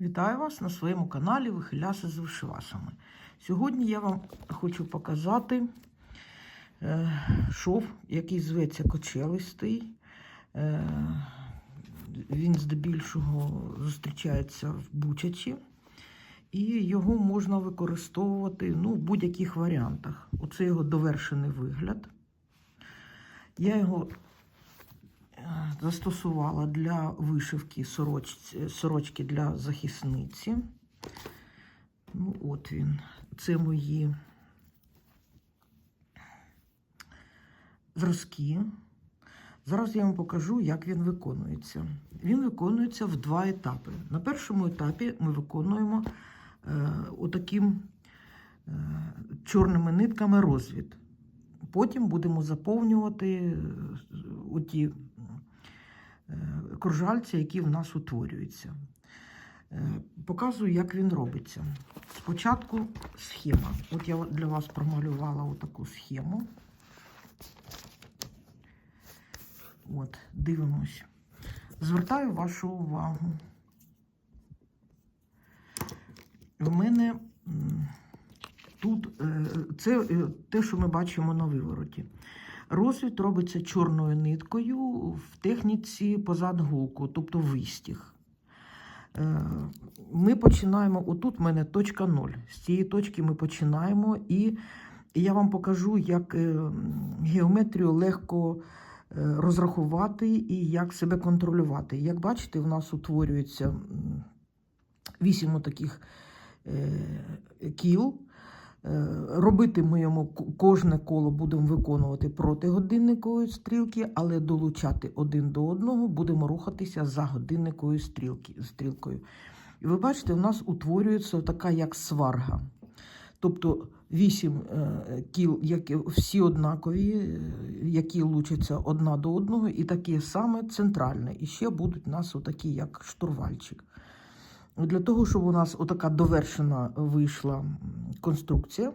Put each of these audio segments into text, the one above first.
Вітаю вас на своєму каналі Вихиляси з вишивасами. Сьогодні я вам хочу показати е, шов, який зветься кочелистий. Е, він здебільшого зустрічається в Бучачі, і його можна використовувати ну, в будь-яких варіантах. Оце його довершений вигляд. Я його застосувала для вишивки сорочці, сорочки для захисниці. Ну, от він. Це мої зразки. Зараз я вам покажу, як він виконується. Він виконується в два етапи. На першому етапі ми виконуємо е, отаким е, чорними нитками розвід. Потім будемо заповнювати е, оті кружальці, які в нас утворюються. Е, Показую, як він робиться. Спочатку схема. От я для вас промалювала отаку схему. От, дивимось. Звертаю вашу увагу. В мене тут е, це е, те, що ми бачимо на вивороті. Розвід робиться чорною ниткою в техніці позад гулку, тобто вистіг. Е, Ми починаємо, отут в мене точка 0. З цієї точки ми починаємо, і я вам покажу, як е, геометрію легко е, розрахувати і як себе контролювати. Як бачите, в нас утворюється вісім таких кіл. Е, Робити ми йому кожне коло будемо виконувати проти годинникової стрілки, але долучати один до одного будемо рухатися за годинниковою стрілки, стрілкою. І ви бачите, у нас утворюється така як сварга. Тобто вісім е, кіл, які всі однакові, е, які лучаться одна до одного, і таке саме центральне. І ще будуть у нас отакі, як штурвальчик. Для того, щоб у нас отака довершена вийшла конструкція,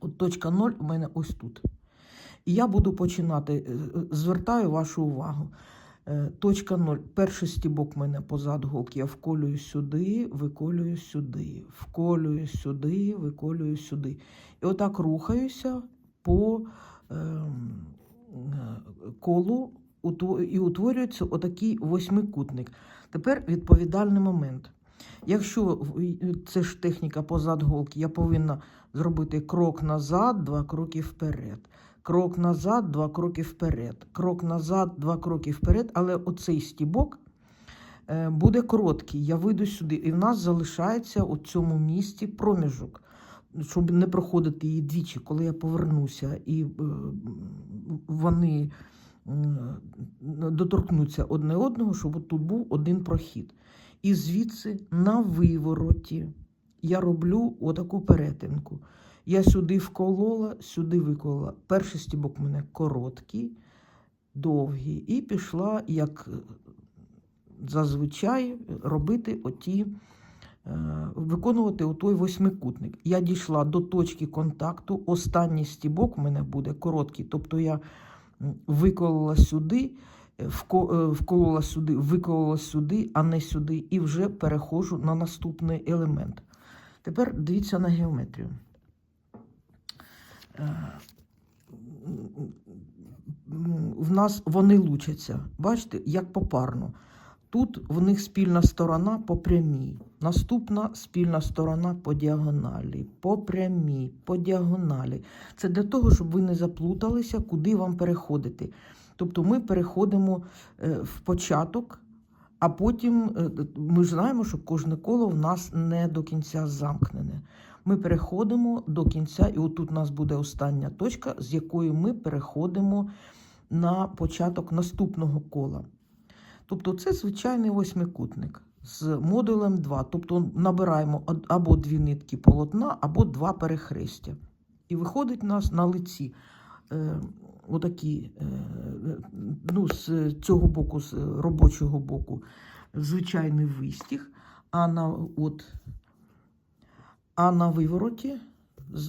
от точка 0 у мене ось тут. І я буду починати, е, е, звертаю вашу увагу. Е, Точка 0. Перший стібок мене позад голки. Я вколюю сюди, виколюю сюди, вколюю сюди, виколюю сюди. І отак рухаюся по ем, колу і утворюється отакий восьмикутник. Тепер відповідальний момент. Якщо це ж техніка позад голки, я повинна зробити крок назад, два кроки вперед. Крок назад, два кроки вперед. Крок назад, два кроки вперед. Але оцей стібок е, буде короткий. Я вийду сюди, і в нас залишається у цьому місці проміжок, щоб не проходити її двічі, коли я повернуся, і е, вони доторкнуться одне одного, щоб тут був один прохід. І звідси на вивороті я роблю отаку перетинку. Я сюди вколола, сюди виколола. Перший стібок у мене короткий, довгий, і пішла, як е, зазвичай, робити оті, е, виконувати отой восьмикутник. Я дійшла до точки контакту. Останній стібок у мене буде короткий. Тобто я виколола сюди, е, е, вколола сюди, виколола сюди, а не сюди, і вже перехожу на наступний елемент. Тепер дивіться на геометрію. Е, В нас вони лучаться. Бачите, як попарно. Тут в них спільна сторона по прямій. Наступна спільна сторона по діагоналі, по прямій, по діагоналі. Це для того, щоб ви не заплуталися, куди вам переходити. Тобто ми переходимо е, в початок, а потім е, ми ж знаємо, що кожне коло в нас не до кінця замкнене. Ми переходимо до кінця, і отут у нас буде остання точка, з якої ми переходимо на початок наступного кола. Тобто це звичайний восьмикутник з модулем 2. Тобто набираємо або дві нитки полотна, або два перехрестя. І виходить у нас на лиці е, отакі, е, ну, з цього боку, з робочого боку, звичайний вистіг, а на, от, а на вивороті,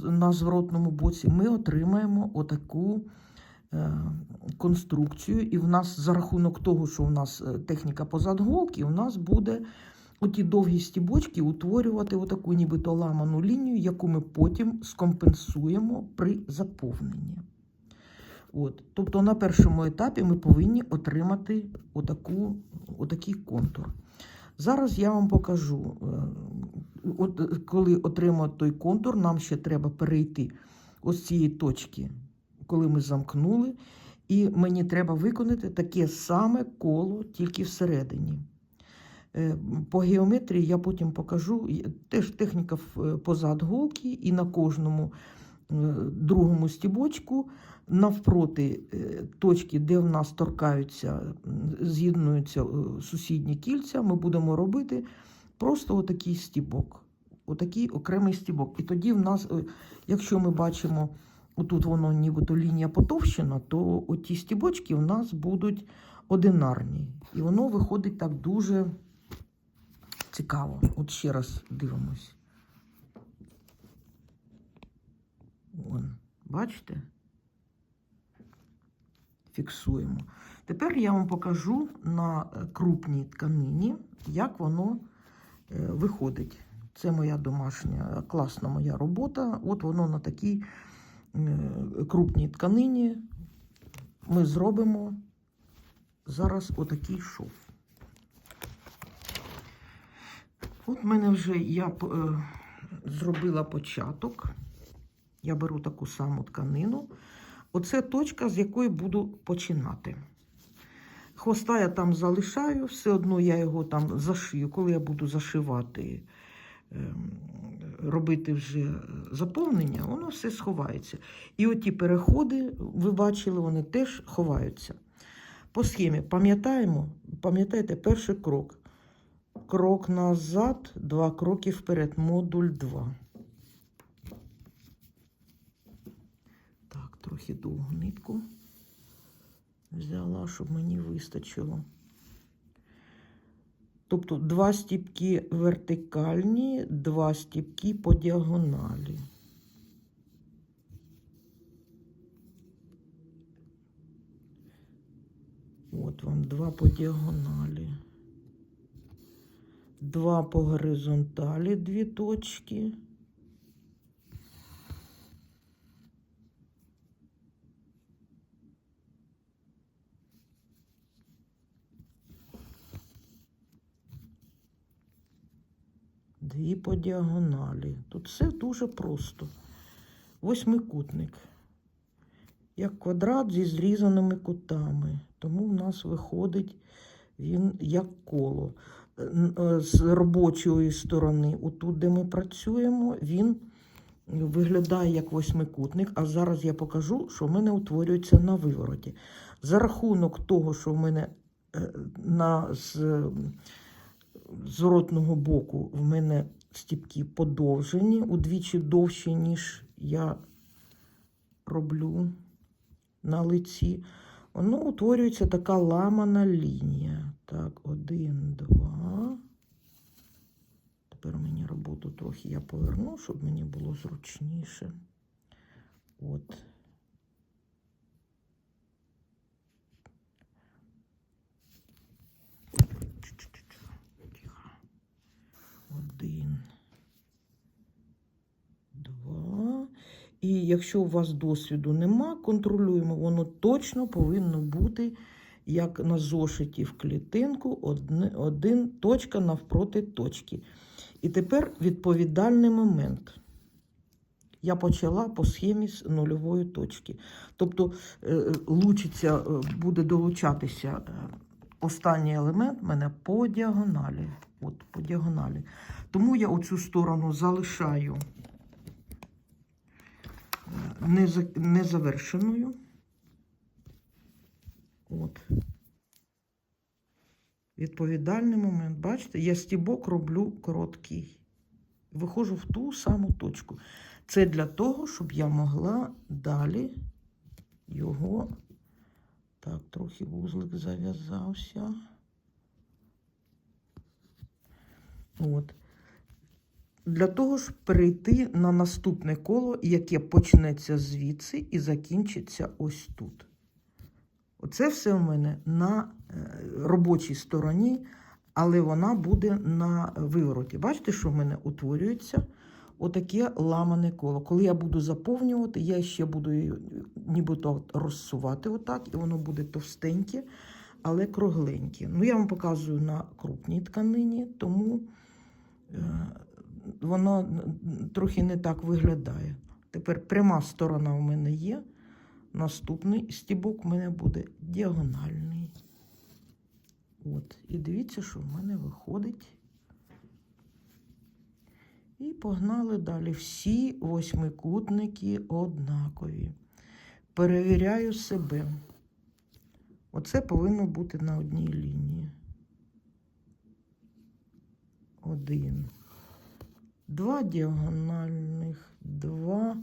на зворотному боці, ми отримаємо отаку конструкцію, і в нас за рахунок того, що в нас е, техніка позад голки, у нас буде оті довгі стібочки утворювати отаку нібито ламану лінію, яку ми потім скомпенсуємо при заповненні. От. Тобто на першому етапі ми повинні отримати отаку, отакий контур. Зараз я вам покажу, е, от, е, коли отримати той контур, нам ще треба перейти ось цієї точки, коли ми замкнули, і мені треба виконати таке саме коло, тільки всередині. Е, По геометрії я потім покажу. Теж техніка е, позад голки, і на кожному е, другому стібочку навпроти точки, де в нас торкаються, з'єднуються сусідні кільця, ми будемо робити просто отакий стібок. Отакий окремий стібок. І тоді в нас, якщо ми бачимо, отут воно нібито лінія потовщена, то оті стібочки в нас будуть одинарні. І воно виходить так дуже цікаво. От ще раз дивимось. Вон, бачите? Фіксуємо. Тепер я вам покажу на е, крупній тканині, як воно е, виходить. Це моя домашня, класна моя робота. От воно на такій крупній тканині. Ми зробимо зараз отакий шов. От в мене вже я е, зробила початок. Я беру таку саму тканину. Оце точка, з якої буду починати. Хвоста я там залишаю, все одно я його там зашию. Коли я буду зашивати, ем, робити вже заповнення, воно все сховається. І оті переходи, ви бачили, вони теж ховаються. По схемі пам'ятаємо, пам'ятаєте, перший крок. Крок назад, два кроки вперед, модуль 2. Так, трохи довгу нитку взяла, щоб мені вистачило. Тобто два стіпки вертикальні, два стіпки по діагоналі. От вам два по діагоналі. Два по горизонталі, дві точки. Дві по діагоналі. Тут все дуже просто. Восьмикутник. Як квадрат зі зрізаними кутами. Тому в нас виходить він як коло. Е, З робочої сторони, отут, де ми працюємо, він виглядає як восьмикутник. А зараз я покажу, що в мене утворюється на вивороті. За рахунок того, що в мене е, на з, зворотного боку в мене стіпки подовжені, удвічі довші, ніж я роблю на лиці. Воно утворюється така ламана лінія. Так, один, два. Тепер мені роботу трохи я поверну, щоб мені було зручніше. От. Тихо. Один. Два. І якщо у вас досвіду нема, контролюємо, воно точно повинно бути, як на зошиті в клітинку, одне, один точка навпроти точки. І тепер відповідальний момент. Я почала по схемі з нульової точки. Тобто е, лучиться, е, буде долучатися е, останній елемент в мене по діагоналі. От, по діагоналі. Тому я оцю сторону залишаю е, незавершеною. От. Відповідальний момент. Бачите, я стібок роблю короткий. Виходжу в ту саму точку. Це для того, щоб я могла далі його. Так, трохи вузлик зав'язався. От. Для того, щоб перейти на наступне коло, яке почнеться звідси і закінчиться ось тут. Оце все в мене на е, робочій стороні але вона буде на вивороті. Бачите, що в мене утворюється? Отаке ламане коло. Коли я буду заповнювати, я ще буду нібито розсувати отак, і воно буде товстеньке, але кругленьке. Ну, я вам показую на крупній тканині, тому е, воно трохи не так виглядає. Тепер пряма сторона у мене є. Наступний стібок у мене буде діагональний. От. І дивіться, що в мене виходить. І погнали далі. Всі восьмикутники однакові. Перевіряю себе. Оце повинно бути на одній лінії. Один. Два діагональних, два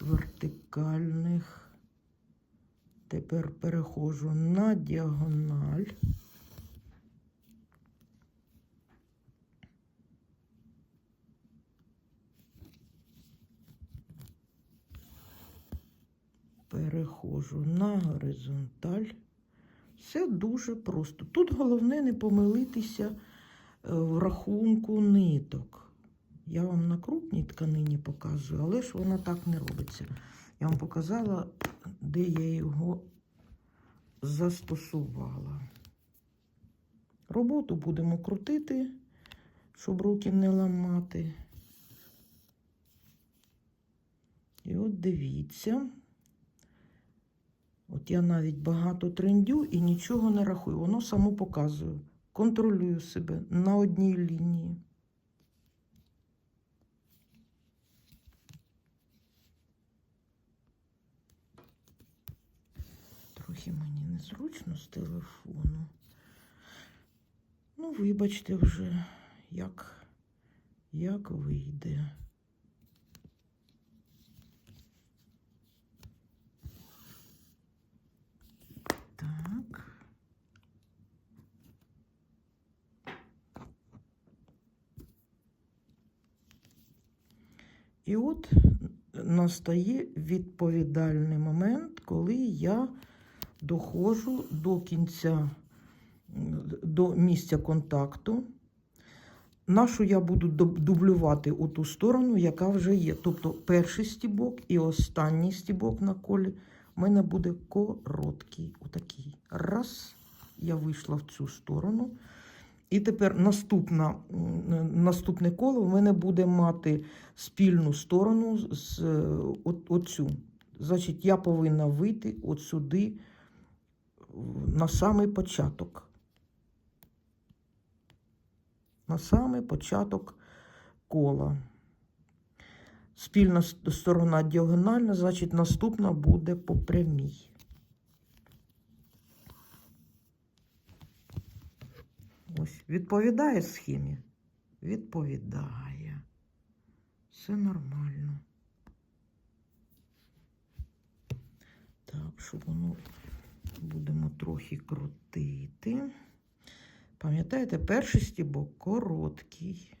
вертикальних. Тепер переходжу на діагональ. Переходжу на горизонталь. Все дуже просто. Тут головне не помилитися е, в рахунку ниток. Я вам на крупній тканині показую, але ж вона так не робиться. Я вам показала, де я його застосувала. Роботу будемо крутити, щоб руки не ламати. І от дивіться. От я навіть багато трендю і нічого не рахую. Воно само показує. Контролюю себе на одній лінії. Трохи мені незручно з телефону. Ну, вибачте вже, як, як вийде. Так. І от настає відповідальний момент, коли я доходжу до кінця, до місця контакту. Нашу я буду дублювати у ту сторону, яка вже є. Тобто перший стібок і останній стібок на колі у мене буде короткий. Отакий. Раз, я вийшла в цю сторону. І тепер наступна, наступне коло в мене буде мати спільну сторону з оцю. Значить, я повинна вийти от сюди в- на самий початок. На самий початок кола. Спільна сторона діагональна, значить, наступна буде по прямій. Ось, відповідає схемі? Відповідає. Все нормально. Так, щоб воно будемо трохи крутити. Пам'ятаєте, перший стібок короткий.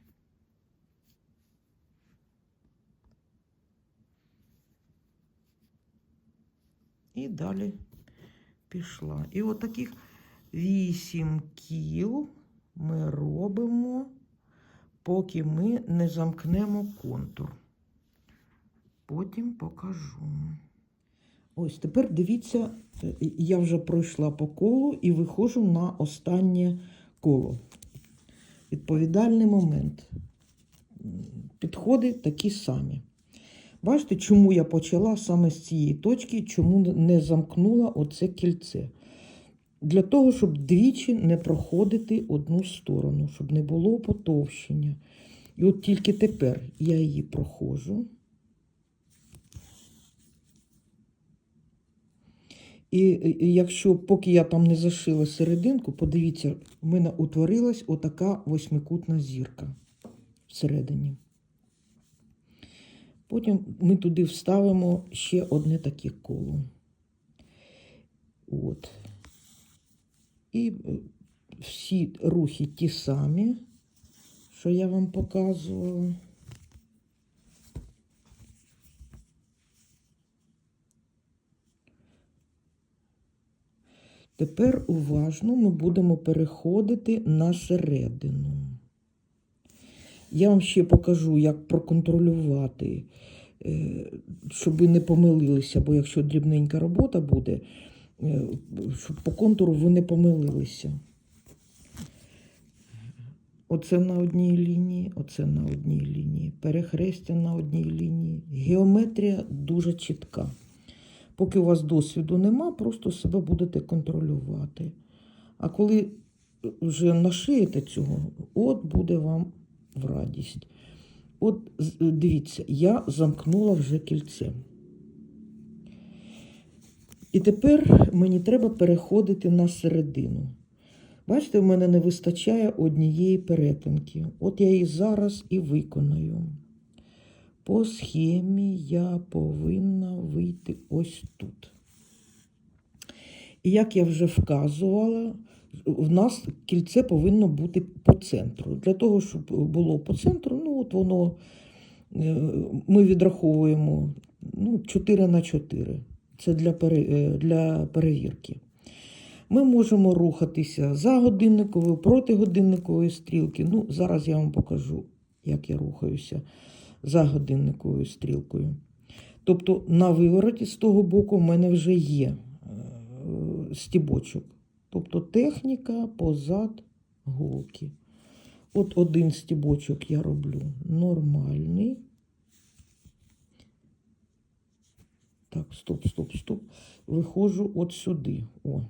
І далі пішла. І от таких вісім кіл ми робимо, поки ми не замкнемо контур. Потім покажу. Ось тепер дивіться, е, я вже пройшла по колу і виходжу на останнє коло. Відповідальний момент. Підходи такі самі. Бачите, чому я почала саме з цієї точки, чому не замкнула оце кільце. Для того, щоб двічі не проходити одну сторону, щоб не було потовщення. І от тільки тепер я її проходжу. І, якщо поки я там не зашила серединку, подивіться, в мене утворилась отака восьмикутна зірка всередині. Потім ми туди вставимо ще одне таке коло. От. І е, всі рухи ті самі, що я вам показувала. Тепер уважно ми будемо переходити на середину. Я вам ще покажу, як проконтролювати, е, щоб ви не помилилися, бо якщо дрібненька робота буде, е, щоб по контуру ви не помилилися. Оце на одній лінії, оце на одній лінії, перехрестя на одній лінії. Геометрія дуже чітка. Поки у вас досвіду нема, просто себе будете контролювати. А коли вже нашиєте цього, от буде вам в радість. От дивіться, я замкнула вже кільце. І тепер мені треба переходити на середину. Бачите, в мене не вистачає однієї перетинки. От я її зараз і виконаю. По схемі я повинна вийти ось тут. І як я вже вказувала, в нас кільце повинно бути по центру. Для того, щоб було по центру, ну от воно е, ми відраховуємо ну, 4 на 4. Це для, пере, е, для перевірки. Ми можемо рухатися за годинниковою, проти годинникової стрілки. Ну, зараз я вам покажу, як я рухаюся за годинниковою стрілкою. Тобто на вивороті з того боку в мене вже є е, стібочок. Тобто техніка позад голки. От один стібочок я роблю нормальний. Так, стоп, стоп, стоп. Виходжу от сюди. О.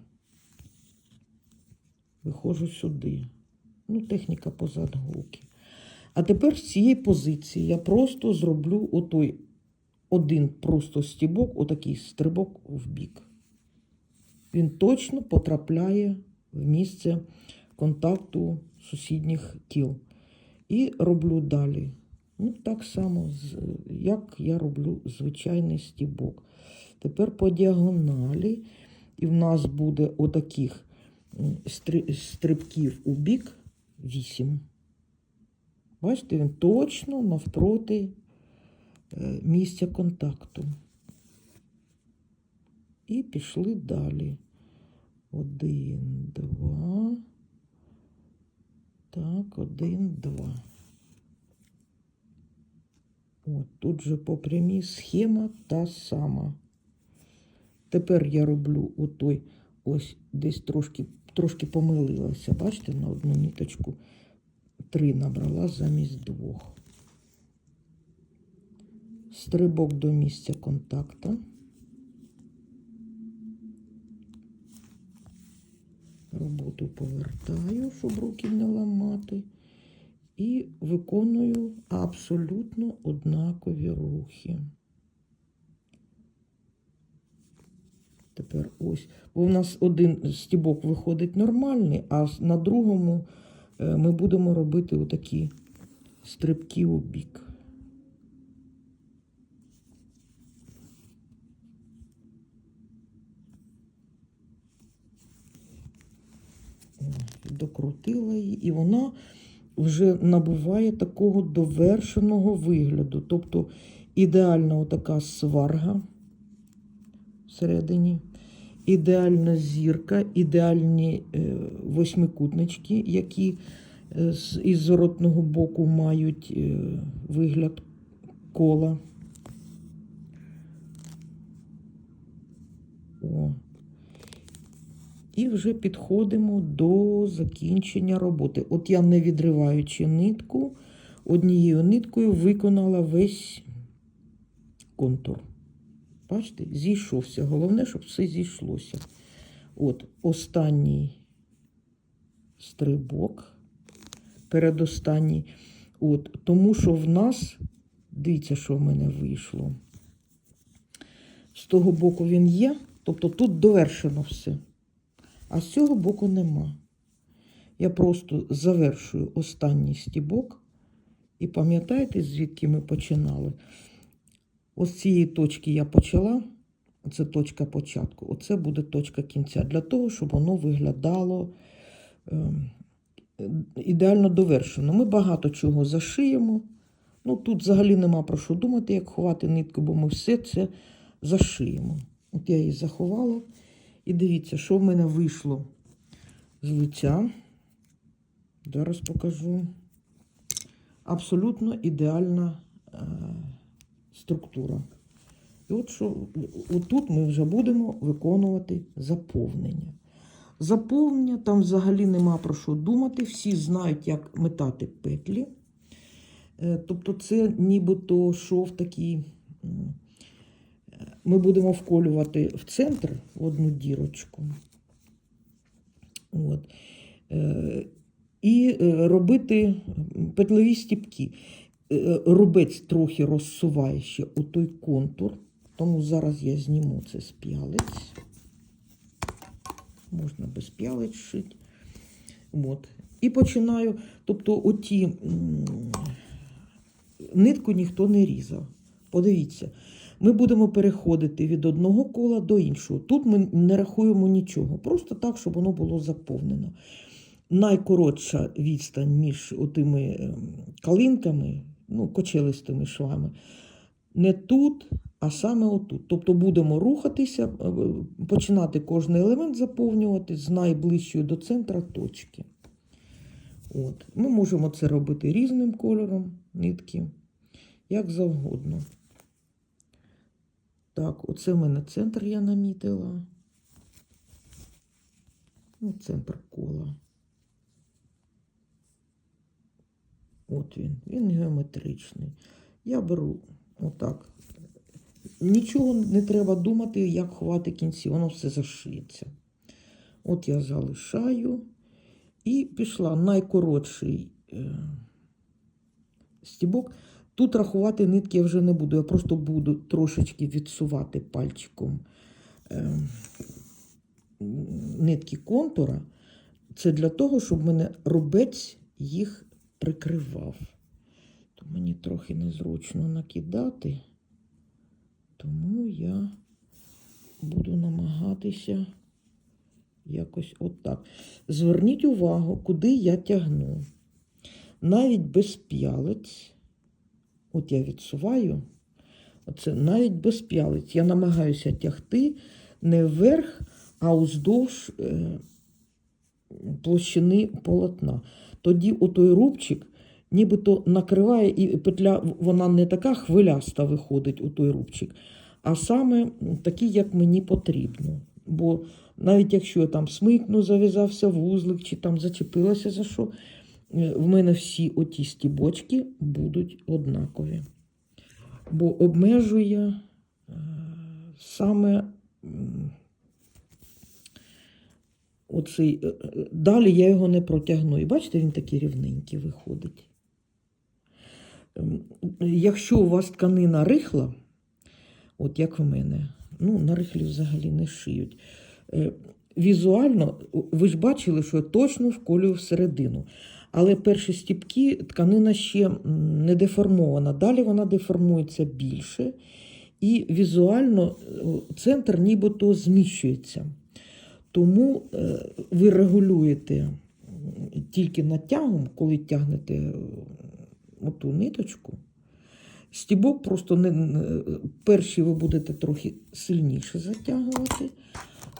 Виходжу сюди. Ну, техніка позад голки. А тепер з цієї позиції я просто зроблю отой один просто стібок, отакий стрибок в бік. Він точно потрапляє в місце контакту сусідніх тіл. І роблю далі. Ну, так само, як я роблю звичайний стібок. Тепер по діагоналі, і в нас буде отаких стрибків у бік 8. Бачите, він точно навпроти е, місця контакту. І пішли далі. Один, два. Так, один, два. От тут же по прямій схема та сама. Тепер я роблю отой, ось десь трошки, трошки помилилася. Бачите, на одну ниточку три набрала замість двох. Стрибок до місця контакта. Роботу повертаю, щоб руки не ламати. І виконую абсолютно однакові рухи. Тепер ось. Бо в нас один стібок виходить нормальний, а на другому ми будемо робити отакі стрибки у бік. Докрутила її, і вона вже набуває такого довершеного вигляду. Тобто ідеальна отака сварга всередині, ідеальна зірка, ідеальні е, восьмикутнички, які е, із зворотного боку мають е, вигляд кола. О. І вже підходимо до закінчення роботи. От я, не відриваючи нитку, однією ниткою виконала весь контур. Бачите, зійшовся. Головне, щоб все зійшлося. От останній стрибок, передостанній. От, тому що в нас, дивіться, що в мене вийшло. З того боку він є, тобто тут довершено все. А з цього боку нема. Я просто завершую останній стібок. І пам'ятаєте, звідки ми починали? Ось з цієї точки я почала. Це точка початку. Оце буде точка кінця. Для того, щоб воно виглядало ем, ідеально довершено. Ми багато чого зашиємо. Ну, тут взагалі нема про що думати, як ховати нитку, бо ми все це зашиємо. От я її заховала. І дивіться, що в мене вийшло з лиця. Зараз покажу. Абсолютно ідеальна е, структура. І от що отут ми вже будемо виконувати заповнення. Заповнення там взагалі нема про що думати. Всі знають, як метати петлі. Е, Тобто, це нібито шов такий. Ми будемо вколювати в центр в одну дірочку. От. Е, І е, робити петлеві стіпки. Е, Рубець трохи розсуває ще у той контур, тому зараз я зніму це з п'ялиць. Можна без п'ялиць шити. От. І починаю. Тобто, оті нитку ніхто не різав. Подивіться, ми будемо переходити від одного кола до іншого. Тут ми не рахуємо нічого, просто так, щоб воно було заповнено. Найкоротша відстань між отими ем, калинками, ну, кочелистими швами, не тут, а саме отут. Тобто будемо рухатися, е, починати кожний елемент заповнювати з найближчої до центра точки. От. Ми можемо це робити різним кольором нитки, як завгодно. Так, оце в мене центр я намітила. Ну, центр кола. От він, він геометричний. Я беру отак. Нічого не треба думати, як ховати кінці, воно все зашиється. От я залишаю і пішла найкоротший е, стібок. Тут рахувати нитки я вже не буду, я просто буду трошечки відсувати пальчиком е, нитки контура. Це для того, щоб мене рубець їх прикривав. То мені трохи незручно накидати, тому я буду намагатися якось отак. Зверніть увагу, куди я тягну. Навіть без п'ялиць, от я відсуваю, оце навіть без п'ялиць. Я намагаюся тягти не вверх, а уздовж е, площини полотна. Тоді отой рубчик нібито накриває, і петля вона не така хвиляста виходить у той рубчик, а саме такий, як мені потрібно. Бо навіть якщо я там смикну, зав'язався вузлик чи там зачепилася за що, е, в мене всі оті стібочки будуть однакові. Бо обмежує е, саме оцей. е, е, Далі я його не протягну. І бачите, він такий рівненький виходить. Ем, Якщо у вас тканина рихла, от як в мене, ну, на рихлі взагалі не шиють. Е, Візуально, ви ж бачили, що я точно вколюю всередину. Але перші стіпки тканина ще не деформована. Далі вона деформується більше, і візуально е, центр нібито зміщується. Тому е, ви регулюєте тільки натягом, коли тягнете е, оту ниточку. Стібок просто не, перші ви будете трохи сильніше затягувати,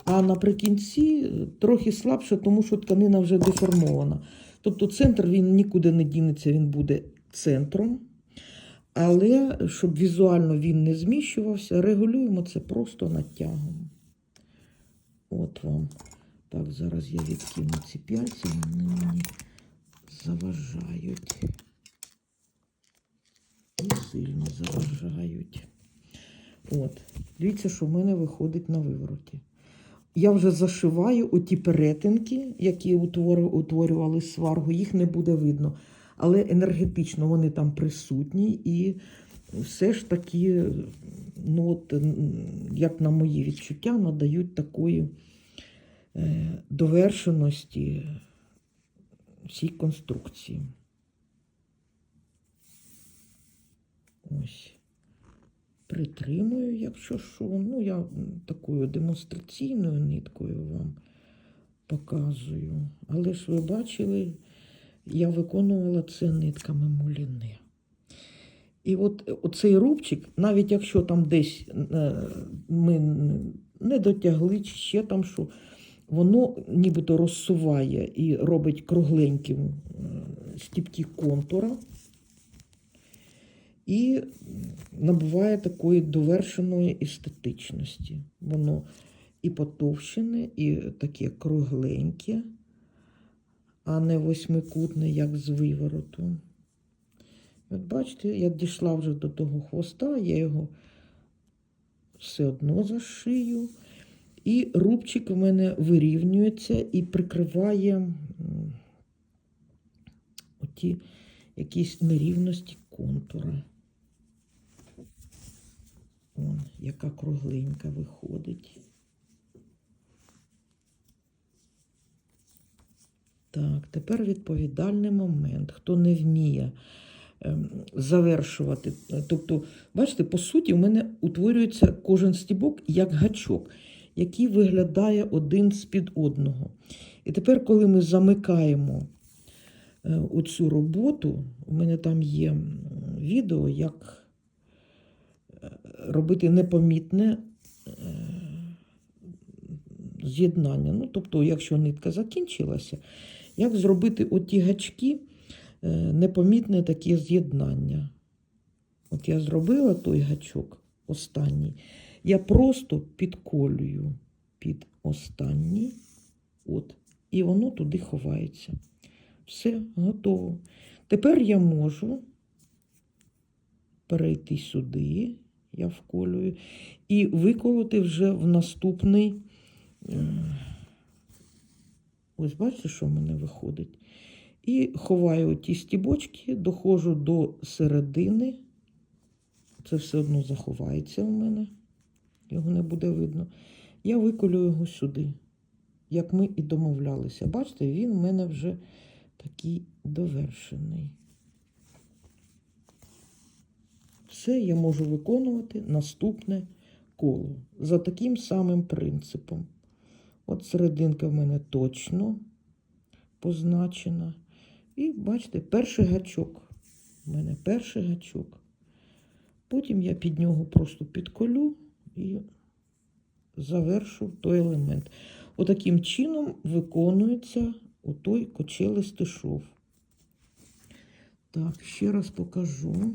а наприкінці трохи слабше, тому що тканина вже деформована. Тобто центр він нікуди не дінеться, він буде центром. Але щоб візуально він не зміщувався, регулюємо це просто натягом. От вам. Так, зараз я відкину ці пяльці, вони мені заважають. І сильно заважають. От. Дивіться, що в мене виходить на вивороті. Я вже зашиваю оті перетинки, які утворювали сваргу, їх не буде видно. Але енергетично вони там присутні і все ж таки, ну от, як на мої відчуття, надають такої е, довершеності всій конструкції. Ось. Притримую, якщо що. Ну, я такою демонстраційною ниткою вам показую. Але ж ви бачили, я виконувала це нитками муліне. І от оцей рубчик, навіть якщо там десь е, ми не дотягли, чи ще там що. Воно нібито розсуває і робить кругленьким е, стіпки контура і набуває такої довершеної естетичності. Воно і потовщене, і таке кругленьке, а не восьмикутне, як з вивороту. От бачите, я дійшла вже до того хвоста, я його все одно зашию. І рубчик у мене вирівнюється і прикриває оті якісь нерівності контура. Вон, яка кругленька виходить. Так, тепер відповідальний момент. Хто не вміє завершувати. Тобто, бачите, по суті, у мене утворюється кожен стібок як гачок, який виглядає один з-під одного. І тепер, коли ми замикаємо е, оцю роботу, у мене там є відео, як е, робити непомітне е, з'єднання. Ну, тобто, якщо нитка закінчилася, як зробити оті гачки непомітне таке з'єднання. От я зробила той гачок останній. Я просто підколюю під останній, от, і воно туди ховається. Все, готово. Тепер я можу перейти сюди, я вколюю, і виколоти вже в наступний. е, Ось бачите, що в мене виходить. І ховаю ті стібочки, доходжу до середини. Це все одно заховається у мене, його не буде видно. Я виколю його сюди, як ми і домовлялися. Бачите, він у мене вже такий довершений. Все я можу виконувати наступне коло за таким самим принципом. От серединка в мене точно позначена. І бачите, перший гачок. У мене перший гачок. Потім я під нього просто підколю і завершу той елемент. Отаким чином виконується отой кочелистий шов. Так, ще раз покажу.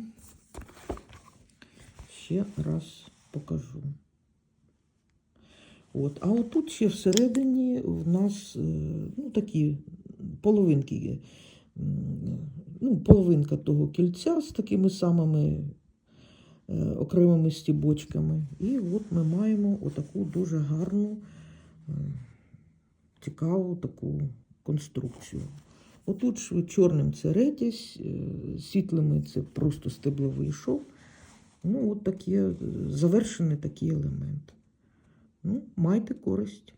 Ще раз покажу. От. А отут ще всередині в нас е, ну, такі половинки, м, ну, половинка того кільця з такими самими е, окремими стібочками. І от ми маємо отаку дуже гарну, е, цікаву таку конструкцію. Отут чорним це ретязь, е, світлими це просто стебловий шов. Ну, от такі, завершений такий елемент. Ну, майте користь.